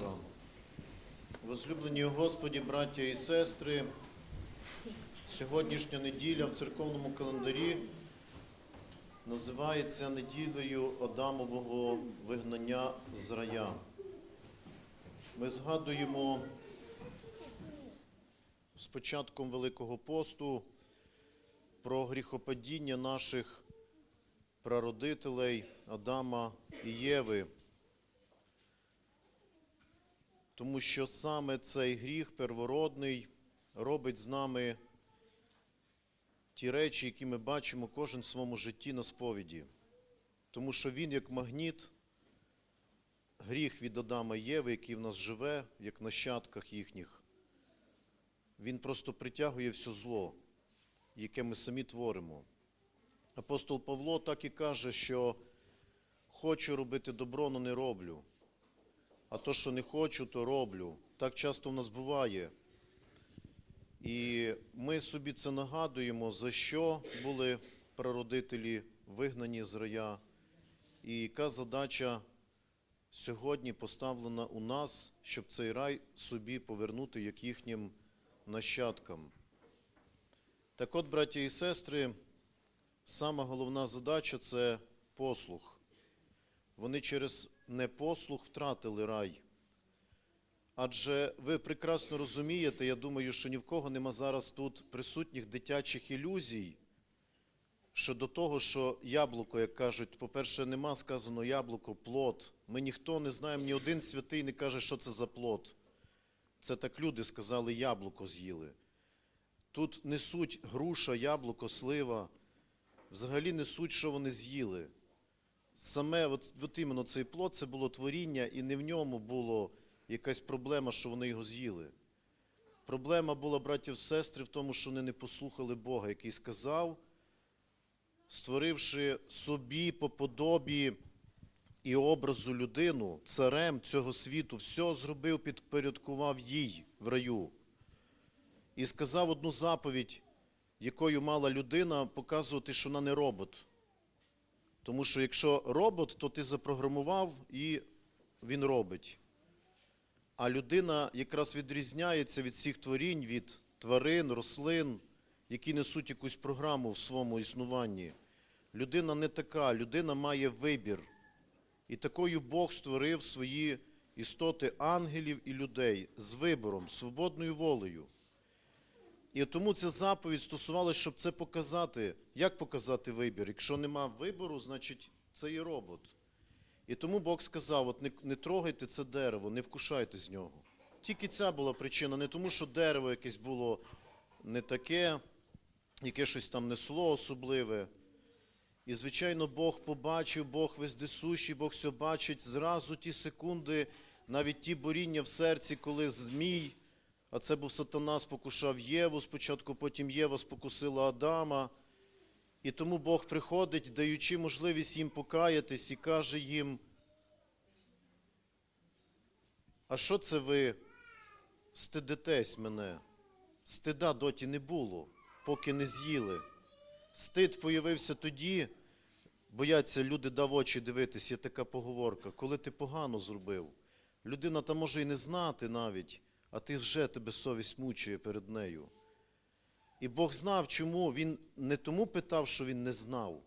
Духа. Возлюблені Господі, браття і сестри, сьогоднішня неділя в церковному календарі називається неділею Адамового вигнання з рая. Ми згадуємо з початком Великого посту про гріхопадіння наших прародителей Адама і Єви. Тому що саме цей гріх первородний робить з нами ті речі, які ми бачимо кожен в своєму житті на сповіді. Тому що він, як магніт, гріх від Адама Єви, який в нас живе, як нащадках їхніх, він просто притягує все зло, яке ми самі творимо. Апостол Павло так і каже, що хочу робити добро, але не роблю. А то, що не хочу, то роблю. Так часто в нас буває. І ми собі це нагадуємо, за що були прародителі вигнані з рая, і яка задача сьогодні поставлена у нас, щоб цей рай собі повернути як їхнім нащадкам. Так от, браття і сестри, сама головна задача це послух. Вони через непослух втратили рай. Адже ви прекрасно розумієте, я думаю, що ні в кого нема зараз тут присутніх дитячих ілюзій щодо того, що яблуко, як кажуть, по-перше, нема сказано яблуко, плод. Ми ніхто не знаємо, ні один святий не каже, що це за плод. Це так люди сказали, яблуко з'їли. Тут не суть груша, яблуко, слива, взагалі не суть, що вони з'їли. Саме от, от іменно цей плод це було творіння, і не в ньому було якась проблема, що вони його з'їли. Проблема була, братів сестри, в тому, що вони не послухали Бога, який сказав, створивши собі по подобі і образу людину, царем цього світу, все зробив, підпорядкував їй в раю. І сказав одну заповідь, якою мала людина показувати, що вона не робот. Тому що якщо робот, то ти запрограмував і він робить. А людина якраз відрізняється від всіх творінь, від тварин, рослин, які несуть якусь програму в своєму існуванні. Людина не така, людина має вибір. І такою Бог створив свої істоти ангелів і людей з вибором, свободною волею. І тому ця заповідь стосувалася, щоб це показати. Як показати вибір? Якщо нема вибору, значить це є робот. І тому Бог сказав: от не, не трогайте це дерево, не вкушайте з нього. Тільки ця була причина, не тому, що дерево якесь було не таке, яке щось там несло особливе. І, звичайно, Бог побачив, Бог вездесущий, Бог все бачить зразу ті секунди, навіть ті боріння в серці, коли змій, а це був сатана, спокушав Єву, спочатку потім Єва спокусила Адама. І тому Бог приходить, даючи можливість їм покаятись, і каже їм, а що це ви стидитесь мене? Стида доті не було, поки не з'їли. Стид появився тоді, бояться люди дав очі дивитись, є така поговорка, коли ти погано зробив. Людина та може і не знати навіть, а ти вже тебе совість мучує перед нею. І Бог знав, чому він не тому питав, що він не знав.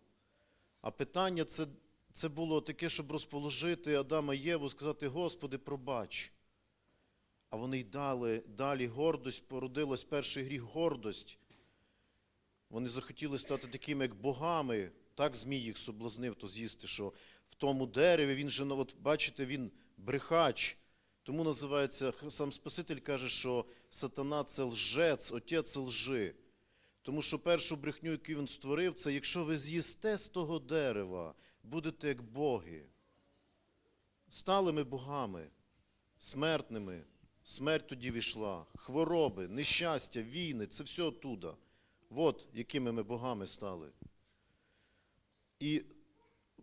А питання це, це було таке, щоб розположити Адама і Єву, сказати, Господи, пробач. А вони й дали, далі гордость, породилась перший гріх гордость. Вони захотіли стати такими, як богами. Так Змій їх соблазнив, то з'їсти, що в тому дереві він же, ну, от бачите, він брехач. Тому називається, сам Спаситель каже, що сатана це лжець, отець лжи. Тому що першу брехню, яку він створив, це якщо ви з'їсте з того дерева, будете як боги. Стали ми богами, смертними. Смерть тоді війшла, хвороби, нещастя, війни це все оттуда. От якими ми богами стали. І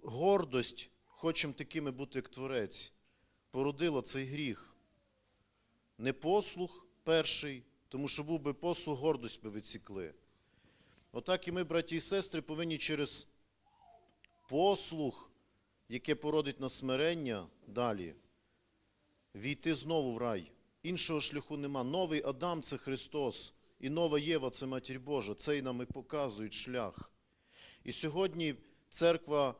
гордость, хочемо такими бути, як Творець, породила цей гріх. Не послух перший, тому що був би послух, гордость би відсікли. Отак і ми, браті і сестри, повинні через послух, яке породить на смирення далі, війти знову в рай. Іншого шляху нема. Новий Адам це Христос, і нова Єва це Матір Божа. Цей нам і показують шлях. І сьогодні церква,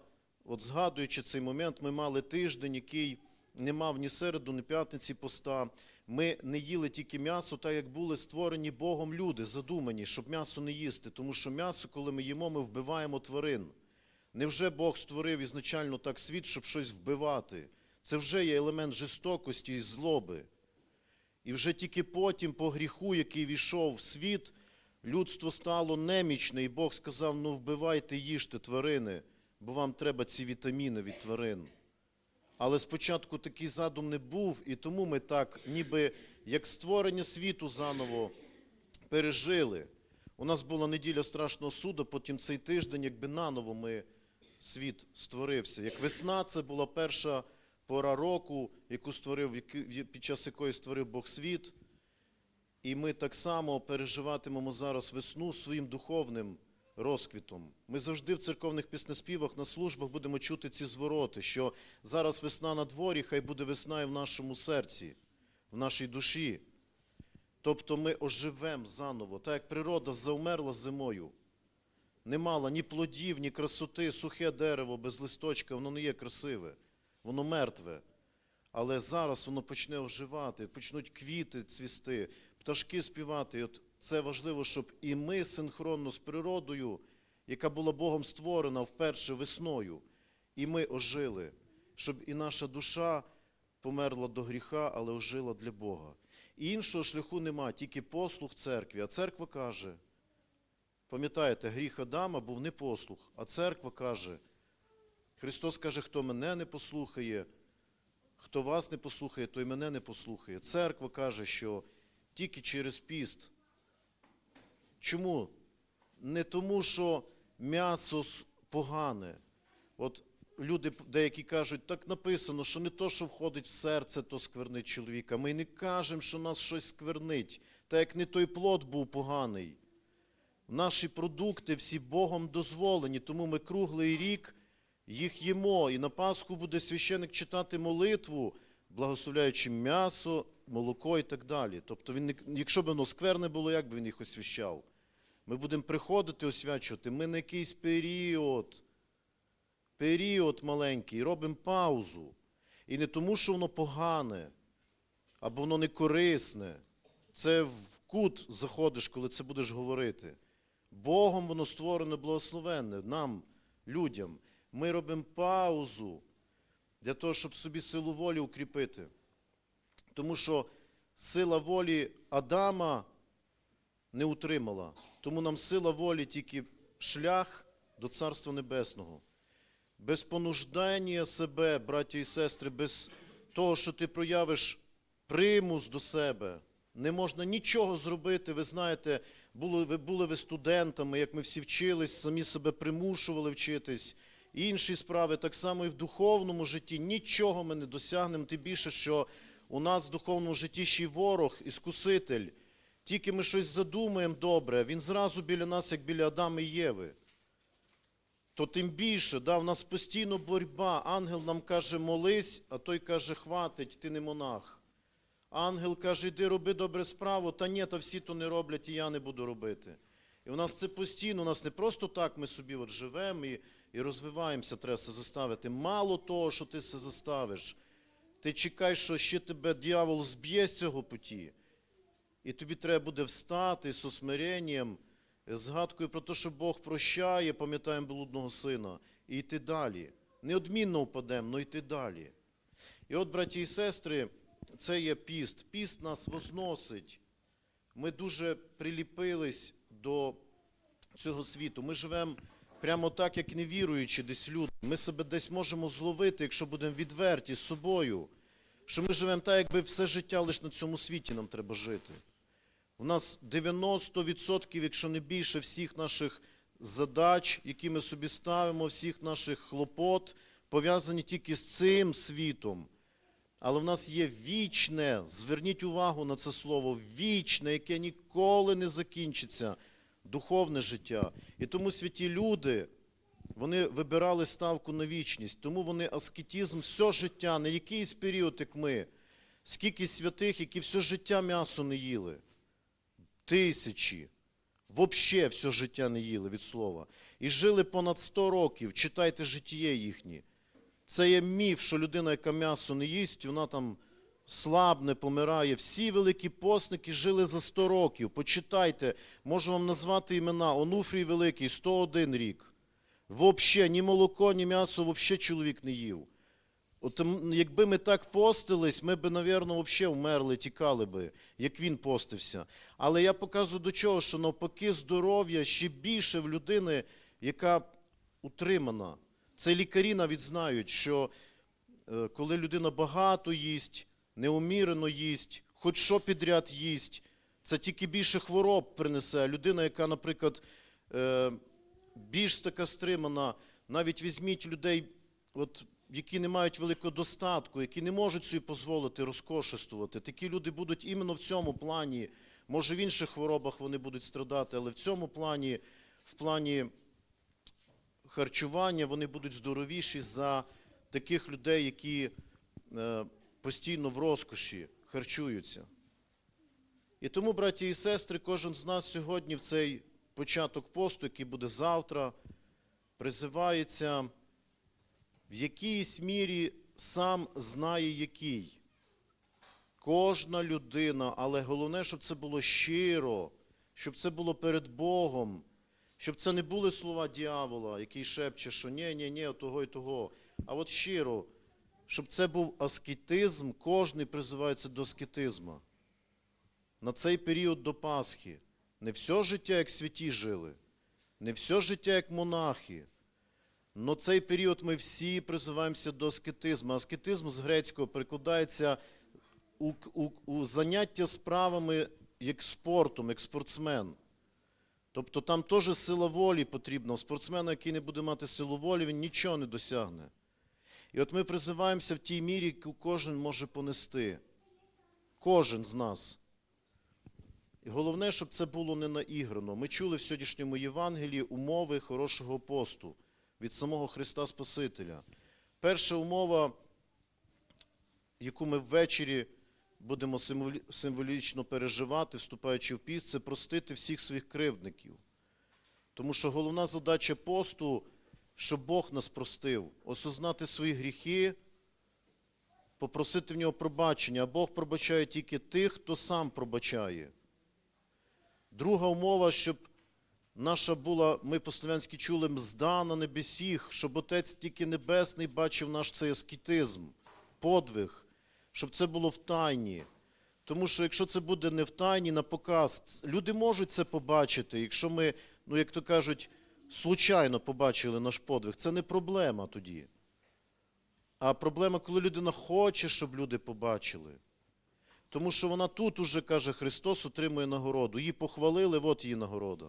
от згадуючи цей момент, ми мали тиждень, який не мав ні середу, ні п'ятниці поста. Ми не їли тільки м'ясо, так як були створені Богом люди, задумані, щоб м'ясо не їсти. Тому що м'ясо, коли ми їмо, ми вбиваємо тварин. Невже Бог створив ізначально так світ, щоб щось вбивати? Це вже є елемент жорстокості і злоби. І вже тільки потім, по гріху, який війшов в світ, людство стало немічне, і Бог сказав: ну вбивайте, їжте тварини, бо вам треба ці вітаміни від тварин. Але спочатку такий задум не був, і тому ми так, ніби як створення світу заново пережили. У нас була неділя страшного суду, потім цей тиждень, якби наново ми світ створився. Як весна, це була перша пора року, яку створив, під час якої створив Бог світ. І ми так само переживатимемо зараз весну своїм духовним розквітом. Ми завжди в церковних піснеспівах на службах будемо чути ці звороти, що зараз весна на дворі, хай буде весна і в нашому серці, в нашій душі. Тобто ми оживемо заново, так як природа завмерла зимою. Не мала ні плодів, ні красоти, сухе дерево без листочка, воно не є красиве, воно мертве. Але зараз воно почне оживати, почнуть квіти цвісти, пташки співати. І от це важливо, щоб і ми синхронно з природою, яка була Богом створена вперше весною, і ми ожили, щоб і наша душа померла до гріха, але ожила для Бога. І іншого шляху нема, тільки послух церкві. А церква каже, пам'ятаєте, гріх Адама був не послух, а церква каже, Христос каже, хто мене не послухає, хто вас не послухає, той мене не послухає. Церква каже, що тільки через піст. Чому? Не тому, що м'ясо погане. От люди деякі кажуть, так написано, що не то, що входить в серце, то сквернить чоловіка. Ми не кажемо, що нас щось сквернить, так як не той плод був поганий. Наші продукти всі Богом дозволені, тому ми круглий рік їх їмо. І на Пасху буде священик читати молитву, благословляючи м'ясо, молоко і так далі. Тобто, він, якщо б воно скверне було, як би він їх освящав? Ми будемо приходити освячувати. Ми на якийсь період, період маленький, робимо паузу. І не тому, що воно погане, або воно не корисне. Це в кут заходиш, коли це будеш говорити. Богом воно створено благословенне нам, людям. Ми робимо паузу для того, щоб собі силу волі укріпити. Тому що сила волі Адама не утримала. Тому нам сила волі тільки шлях до Царства Небесного. Без понуждання себе, браті і сестри, без того, що ти проявиш примус до себе, не можна нічого зробити. Ви знаєте, були, ви були ви студентами, як ми всі вчились, самі себе примушували вчитись. Інші справи, так само і в духовному житті, нічого ми не досягнемо, тим більше, що у нас в духовному житті ще й ворог, іскуситель. Тільки ми щось задумаємо добре, він зразу біля нас, як біля Адама і Єви. То тим більше, да, в нас постійно боротьба. Ангел нам каже, молись, а той каже, хватить, ти не монах. Ангел каже, йди роби добре справу, та ні, та всі то не роблять, і я не буду робити. І у нас це постійно, у нас не просто так ми собі от живемо і, і розвиваємося, треба це заставити. Мало того, що ти це заставиш, ти чекай, що ще тебе дьявол зб'є з цього путі. І тобі треба буде встати з усмиренням, згадкою про те, що Бог прощає, пам'ятаємо блудного сина, і йти далі. Неодмінно впадемо, але йти далі. І от, браті і сестри, це є піст. Піст нас возносить. Ми дуже приліпились до цього світу. Ми живемо прямо так, як невіруючі десь люди. Ми себе десь можемо зловити, якщо будемо відверті з собою. Що ми живемо так, якби все життя лише на цьому світі нам треба жити. У нас 90%, якщо не більше, всіх наших задач, які ми собі ставимо, всіх наших хлопот, пов'язані тільки з цим світом. Але в нас є вічне, зверніть увагу на це слово, вічне, яке ніколи не закінчиться, духовне життя. І тому святі люди, вони вибирали ставку на вічність, тому вони аскетизм все життя, не якийсь період, як ми. Скільки святих, які все життя м'ясо не їли. Тисячі. Вообще все життя не їли від слова. І жили понад 100 років. Читайте житіє їхні. Це є міф, що людина, яка м'ясо не їсть, вона там слабне, помирає. Всі великі постники жили за 100 років. Почитайте, можу вам назвати імена. Онуфрій Великий, 101 рік. Вообще ні молоко, ні м'ясо, вообще чоловік не їв. От якби ми так постились, ми б, напевно, взагалі вмерли, тікали би, як він постився. Але я показую до чого, що навпаки здоров'я ще більше в людини, яка утримана. Це лікарі навіть знають, що е, коли людина багато їсть, неумірено їсть, хоч що підряд їсть, це тільки більше хвороб принесе. Людина, яка, наприклад, е, більш така стримана, навіть візьміть людей, от, які не мають великого достатку, які не можуть собі дозволити розкошествувати. Такі люди будуть іменно в цьому плані. Може, в інших хворобах вони будуть страдати, але в цьому плані, в плані харчування, вони будуть здоровіші за таких людей, які е, постійно в розкоші харчуються. І тому, браті і сестри, кожен з нас сьогодні в цей початок посту, який буде завтра, призивається в якійсь мірі сам знає який. Кожна людина, але головне, щоб це було щиро, щоб це було перед Богом, щоб це не були слова дьявола, який шепче, що ні, ні, ні, того і того. А от щиро, щоб це був аскетизм, кожний призивається до аскетизму. На цей період до Пасхи. Не все життя, як святі жили, не все життя, як монахи. Но цей період ми всі призиваємося до аскетизму. Аскетизм з грецького перекладається у, у, у заняття справами як спортом, як спортсмен. Тобто там теж сила волі потрібна. У спортсмена, який не буде мати силу волі, він нічого не досягне. І от ми призиваємося в тій мірі, яку кожен може понести. Кожен з нас. І головне, щоб це було не наіграно. Ми чули в сьогоднішньому Євангелії умови хорошого посту від самого Христа Спасителя. Перша умова, яку ми ввечері будемо символічно переживати, вступаючи в піст, це простити всіх своїх кривдників. Тому що головна задача посту, щоб Бог нас простив, осознати свої гріхи, попросити в нього пробачення, а Бог пробачає тільки тих, хто сам пробачає. Друга умова, щоб наша була, ми по-слов'янськи чули, мзда на небесіх, щоб Отець тільки Небесний бачив наш цей аскетизм, подвиг, щоб це було в тайні. Тому що якщо це буде не в тайні, на показ, люди можуть це побачити. Якщо ми, ну як то кажуть, случайно побачили наш подвиг, це не проблема тоді. А проблема, коли людина хоче, щоб люди побачили. Тому що вона тут уже, каже Христос, отримує нагороду. Її похвалили, от її нагорода.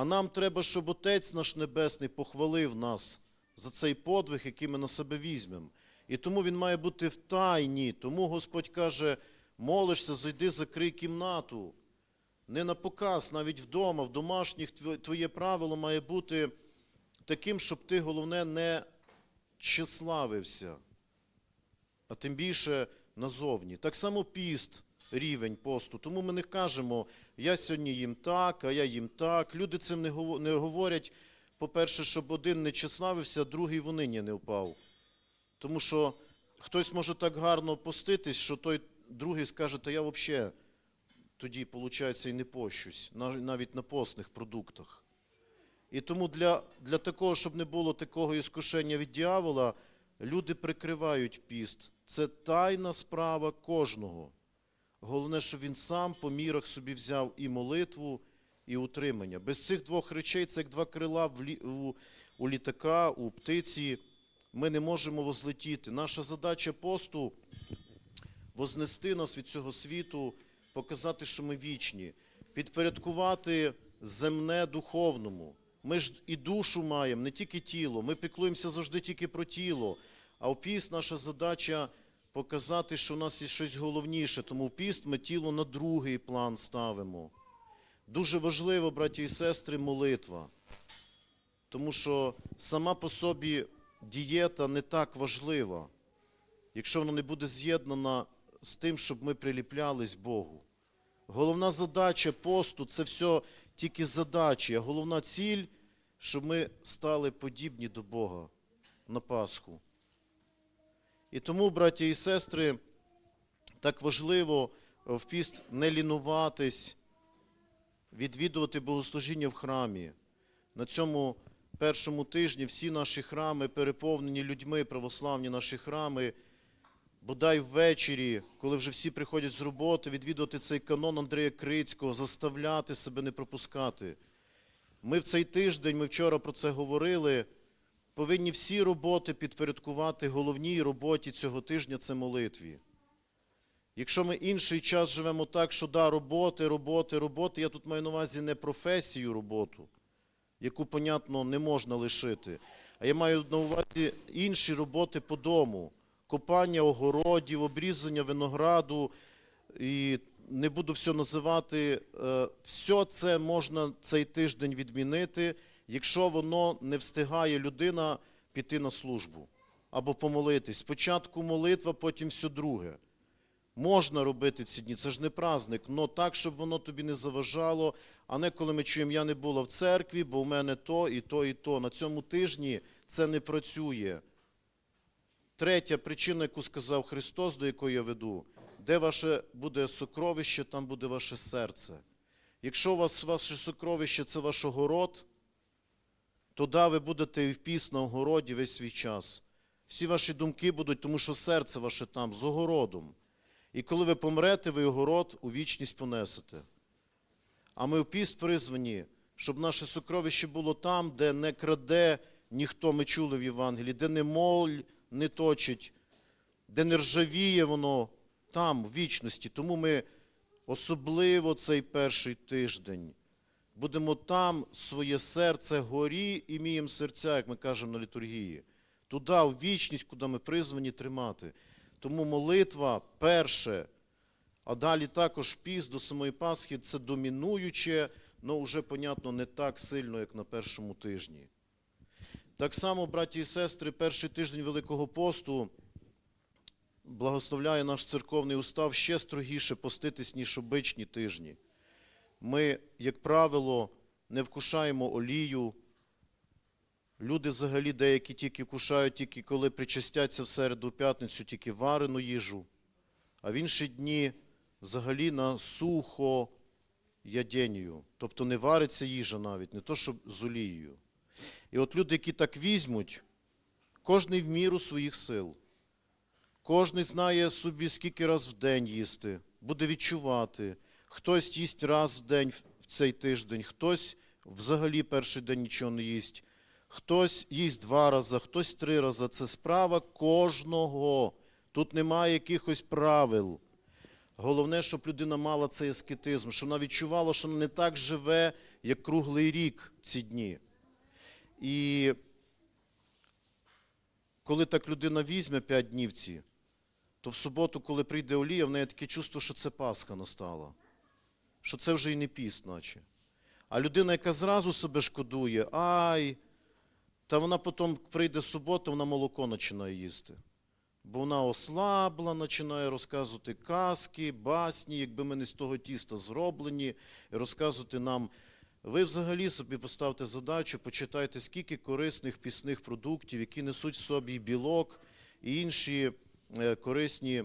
А нам треба, щоб Отець наш Небесний похвалив нас за цей подвиг, який ми на себе візьмемо. І тому він має бути в тайні. Тому Господь каже: молишся, зайди, закрий кімнату. Не на показ, навіть вдома, в домашніх твоє правило має бути таким, щоб ти, головне, не тщеславився, а тим більше назовні. Так само піст, рівень посту. Тому ми не кажемо, я сьогодні їм так, а я їм так. Люди цим не говорять, по-перше, щоб один не тщеславився, а другий в унині не впав. Тому що хтось може так гарно поститись, що той другий скаже, та я взагалі тоді, виходить, і не пощусь, навіть на постних продуктах. І тому для, для такого, щоб не було такого іскушення від дьявола, люди прикривають піст. Це тайна справа кожного. Головне, щоб він сам по мірах собі взяв і молитву, і утримання. Без цих двох речей це як два крила в у, літака, у птиці. Ми не можемо возлетіти. Наша задача посту вознести нас від цього світу, показати, що ми вічні, підпорядкувати земне духовному. Ми ж і душу маємо, не тільки тіло. Ми піклуємося завжди тільки про тіло. А в піст наша задача показати, що у нас є щось головніше. Тому в піст ми тіло на другий план ставимо. Дуже важливо, браті і сестри, молитва. Тому що сама по собі дієта не так важлива, якщо вона не буде з'єднана з тим, щоб ми приліплялись Богу. Головна задача посту це все тільки задачі, а головна ціль, щоб ми стали подібні до Бога на Пасху. І тому, браті і сестри, так важливо в піст не лінуватись, відвідувати богослужіння в храмі. На цьому першому тижні всі наші храми переповнені людьми, православні наші храми. Бодай ввечері, коли вже всі приходять з роботи, відвідувати цей канон Андрія Крицького, заставляти себе не пропускати. Ми в цей тиждень, ми вчора про це говорили, повинні всі роботи підпорядкувати головній роботі цього тижня це молитві. Якщо ми інший час живемо так, що да, роботи, роботи, роботи, я тут маю на увазі не професію роботу, яку, понятно, не можна лишити, а я маю на увазі інші роботи по дому, копання огородів, обрізання винограду, і не буду все називати. Е, Все це можна цей тиждень відмінити, якщо воно не встигає людина піти на службу або помолитись. Спочатку молитва, потім все друге. Можна робити ці дні, це ж не праздник, але так, щоб воно тобі не заважало, а не коли ми чуємо, я не була в церкві, бо в мене то і то, і то. На цьому тижні це не працює. Третя причина, яку сказав Христос, до якої я веду, де ваше буде сокровище, там буде ваше серце. Якщо у вас ваше сокровище це ваш огород, то да, ви будете в піс на огороді весь свій час. Всі ваші думки будуть, тому що серце ваше там з огородом. І коли ви помрете, ви огород у вічність понесете. А ми в піст призвані, щоб наше сокровище було там, де не краде ніхто, ми чули в Євангелії, де не моль не точить, де не ржавіє воно там, в вічності. Тому ми особливо цей перший тиждень будемо там своє серце горі і мієм серця, як ми кажемо на літургії. Туди, в вічність, куди ми призвані тримати. Тому молитва перше, а далі також піст до самої Пасхи це домінуюче, але вже, понятно, не так сильно, як на першому тижні. Так само, браті і сестри, перший тиждень Великого посту благословляє наш церковний устав ще строгіше поститись, ніж обичні тижні. Ми, як правило, не вкушаємо олію. Люди взагалі деякі тільки кушають, тільки коли причастяться в середу п'ятницю, тільки варену їжу, а в інші дні взагалі на сухо яденію. Тобто не вариться їжа навіть, не то, що з олією. І от люди, які так візьмуть, кожний в міру своїх сил, кожний знає собі, скільки раз в день їсти, буде відчувати. Хтось їсть раз в день в цей тиждень, хтось взагалі перший день нічого не їсть. Хтось їсть два рази, хтось три рази. Це справа кожного. Тут немає якихось правил. Головне, щоб людина мала цей аскетизм, щоб вона відчувала, що вона не так живе, як круглий рік ці дні. І коли так людина візьме п'ять днів ці, то в суботу, коли прийде олія, в неї таке чувство, що це Пасха настала, що це вже і не піст, наче. А людина, яка зразу себе шкодує, ай, та вона потім прийде субота, вона молоко починає їсти. Бо вона ослабла, починає розказувати казки, басні, якби ми не з того тіста зроблені, і розказувати нам. Ви взагалі собі поставте задачу, почитайте, скільки корисних пісних продуктів, які несуть в собі білок, і інші е, корисні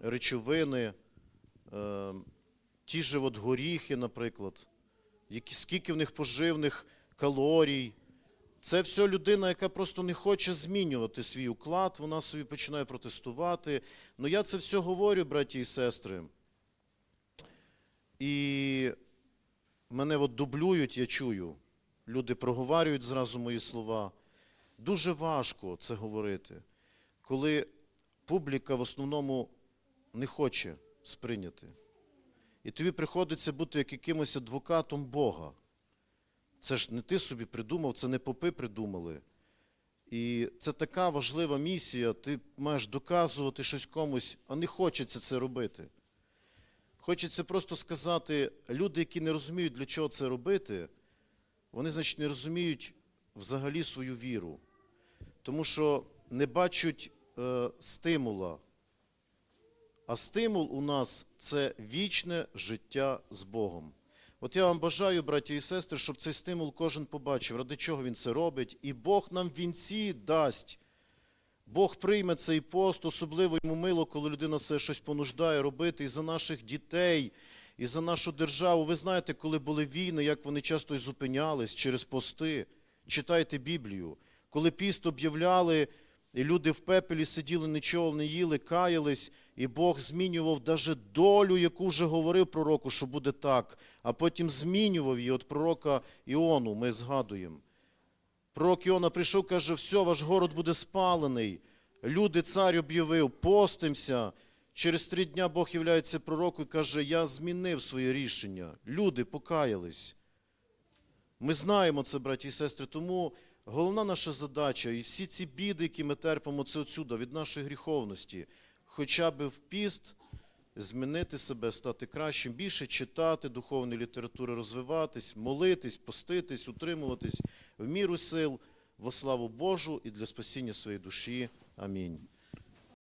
речовини, е, ті ж от горіхи, наприклад, які, скільки в них поживних калорій. Це все людина, яка просто не хоче змінювати свій уклад, вона собі починає протестувати. Ну я це все говорю, браті і сестри. І мене от дублюють, я чую. Люди проговорюють зразу мої слова. Дуже важко це говорити, коли публіка в основному не хоче сприйняти. І тобі приходиться бути як якимось адвокатом Бога. Це ж не ти собі придумав, це не попи придумали. І це така важлива місія, ти маєш доказувати щось комусь, а не хочеться це робити. Хочеться просто сказати, люди, які не розуміють, для чого це робити, вони, значить, не розуміють взагалі свою віру. Тому що не бачать е, стимула а стимул у нас це вічне життя з Богом. От я вам бажаю, браті і сестри, щоб цей стимул кожен побачив, ради чого він це робить, і Бог нам в вінці дасть. Бог прийме цей пост, особливо йому мило, коли людина себе щось понуждає робити і за наших дітей, і за нашу державу. Ви знаєте, коли були війни, як вони часто й зупинялись через пости. Читайте Біблію. Коли піст об'являли, і люди в пепелі сиділи, нічого не їли, каялись, і Бог змінював даже долю, яку вже говорив пророку, що буде так, а потім змінював її от пророка Іону, ми згадуємо. Пророк Іона прийшов, каже, все, ваш город буде спалений. Люди, цар об'явив, постимся. Через три дня Бог являється пророку і каже, я змінив своє рішення. Люди покаялись. Ми знаємо це, браті і сестри, тому головна наша задача і всі ці біди, які ми терпимо, це отсюда, від нашої гріховності, хоча б в піст змінити себе, стати кращим, більше читати духовну літератури, розвиватись, молитись, поститись, утримуватись в міру сил, во славу Божу і для спасіння своєї душі. Амінь.